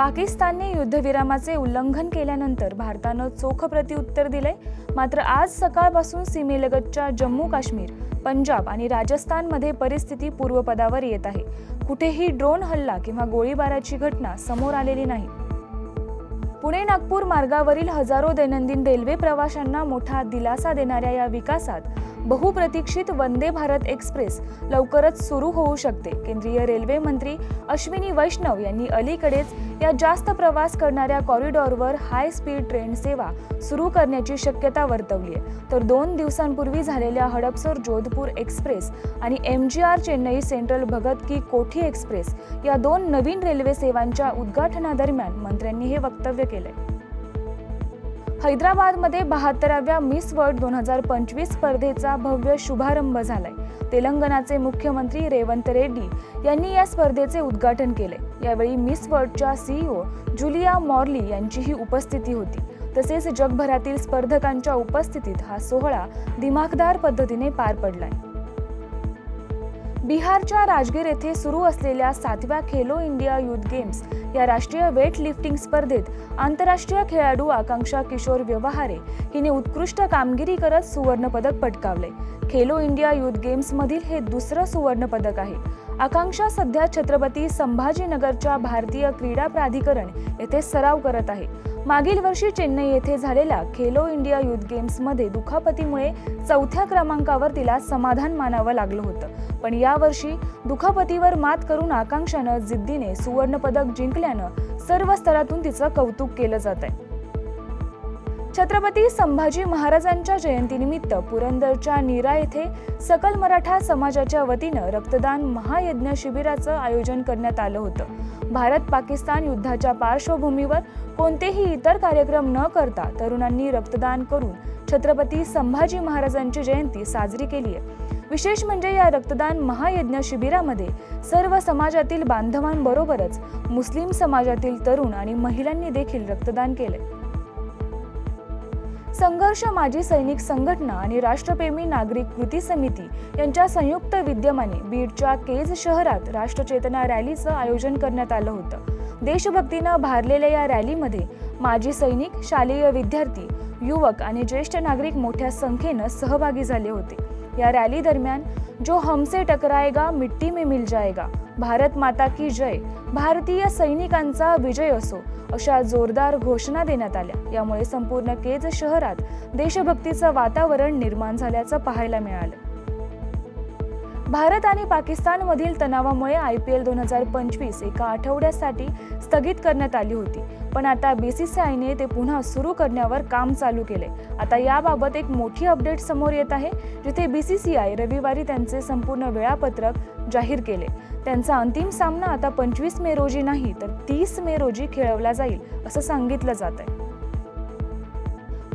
पाकिस्तानने युद्धविरामाचे उल्लंघन केल्यानंतर भारतानं चोख प्रत्युत्तर दिलंय. मात्र आज सकाळपासून सीमेलगतच्या जम्मू काश्मीर पंजाब आणि राजस्थानमध्ये परिस्थिती पूर्वपदावर येत आहे. कुठेही ड्रोन हल्ला किंवा गोळीबाराची घटना समोर आलेली नाही. पुणे नागपूर मार्गावरील हजारो दैनंदिन रेल्वे प्रवाशांना मोठा दिलासा देणाऱ्या या विकासात बहुप्रतीक्षित वंदे भारत एक्सप्रेस लवकरच सुरू होऊ शकते. केंद्रीय रेल्वे मंत्री अश्विनी वैष्णव यांनी अलीकडेच या जास्त प्रवास करणाऱ्या कॉरिडॉरवर हाय स्पीड ट्रेन सेवा सुरू करण्याची शक्यता वर्तवली आहे. तर दोन दिवसांपूर्वी झालेल्या हडपसर जोधपूर एक्सप्रेस आणि M G R Chennai central Bhagat ki Kothi express या दोन नवीन रेल्वे सेवांच्या उद्घाटनादरम्यान मंत्र्यांनी हे वक्तव्य केलंय. हैदराबादमध्ये बहात्तराव्या मिस वर्ल्ड दोन हजार पंचवीस स्पर्धेचा भव्य शुभारंभ झालाय. तेलंगणाचे मुख्यमंत्री रेवंत रेड्डी यांनी या स्पर्धेचे उद्घाटन केले. यावेळी मिस वर्ल्डच्या सीईओ जुलिया मॉर्ली यांचीही उपस्थिती होती. तसेच जगभरातील स्पर्धकांच्या उपस्थितीत हा सोहळा दिमाखदार पद्धतीने पार पडलाय. बिहारच्या राजगीर येथे सुरू असलेल्या सातव्या खेलो इंडिया युथ गेम्स या राष्ट्रीय वेट लिफ्टिंग स्पर्धेत आंतरराष्ट्रीय खेळाडू आकांक्षा किशोर व्यवहारे हिने उत्कृष्ट कामगिरी करत सुवर्णपदक पटकावले. खेलो इंडिया युथ गेम्समधील हे दुसरं सुवर्णपदक आहे. आकांक्षा सध्या छत्रपती संभाजीनगरच्या भारतीय क्रीडा प्राधिकरण येथे सराव करत आहे. मागील वर्षी चेन्नई येथे झालेल्या खेलो इंडिया युथ गेम्समध्ये दुखापतीमुळे चौथ्या क्रमांकावर तिला समाधान मानावं लागलं होतं. पण यावर्षी दुखापतीवर मात करून आकांक्षानं जिद्दीने सुवर्णपदक जिंकल्यानं सर्व स्तरातून तिचं कौतुक केलं जात आहे छत्रपती संभाजी महाराजांच्या जयंतीनिमित्त पुरंदरच्या नीरा येथे सकल मराठा समाजाच्या वतीनं रक्तदान महायज्ञ शिबिराचं आयोजन करण्यात आलं होतं. भारत पाकिस्तान युद्धाच्या पार्श्वभूमीवर कोणतेही इतर कार्यक्रम न करता तरुणांनी रक्तदान करून छत्रपती संभाजी महाराजांची जयंती साजरी केली आहे. विशेष म्हणजे या रक्तदान महायज्ञ शिबिरामध्ये सर्व समाजातील बांधवांबरोबरच मुस्लिम समाजातील तरुण आणि महिलांनी देखील रक्तदान केले संघर्ष माजी सैनिक संघटना आणि राष्ट्रप्रेमी नागरिक कृती समिती यांच्या संयुक्त विद्यमाने बीडच्या केज शहरात राष्ट्रचेतना रॅलीचं आयोजन करण्यात आलं होतं. देशभक्तीनं भारलेल्या या रॅलीमध्ये माजी सैनिक शालेय विद्यार्थी युवक आणि ज्येष्ठ नागरिक मोठ्या संख्येनं सहभागी झाले होते. या रॅली दरम्यान जो हमसे टकराएगा मिट्टी में मिल जाएगा. भारत माता की जय. भारतीय सैनिकांचा विजय असो. अशा जोरदार घोषणा देण्यात आल्या. यामुळे संपूर्ण केज शहरात देशभक्तीचं वातावरण निर्माण झाल्याचं पाहायला मिळालं. भारत आणि पाकिस्तानमधील तणावामुळे आय पी एल दोन हजार पंचवीस एका आठवड्यासाठी स्थगित करण्यात आली होती. पण आता बी सी सी आयने ते पुन्हा सुरू करण्यावर काम चालू केले. आता याबाबत एक मोठी अपडेट समोर येत आहे जिथे बी सी सी आय रविवारी त्यांचे संपूर्ण वेळापत्रक जाहीर केले. त्यांचा अंतिम सामना आता पंचवीस मे रोजी नाही तर तीस मे रोजी खेळवला जाईल असं सांगितलं जात आहे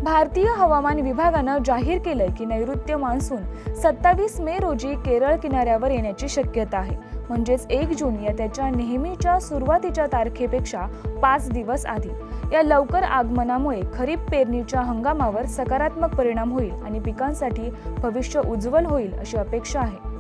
भारतीय हवामान विभागानं जाहीर केलंय की नैऋत्य मान्सून सत्तावीस मे रोजी केरळ किनाऱ्यावर येण्याची शक्यता आहे. म्हणजेच एक जून या त्याच्या नेहमीच्या सुरुवातीच्या तारखेपेक्षा पाच दिवस आधी. या लवकर आगमनामुळे खरीप पेरणीच्या हंगामावर सकारात्मक परिणाम होईल आणि पिकांसाठी भविष्य उज्ज्वल होईल अशी अपेक्षा आहे.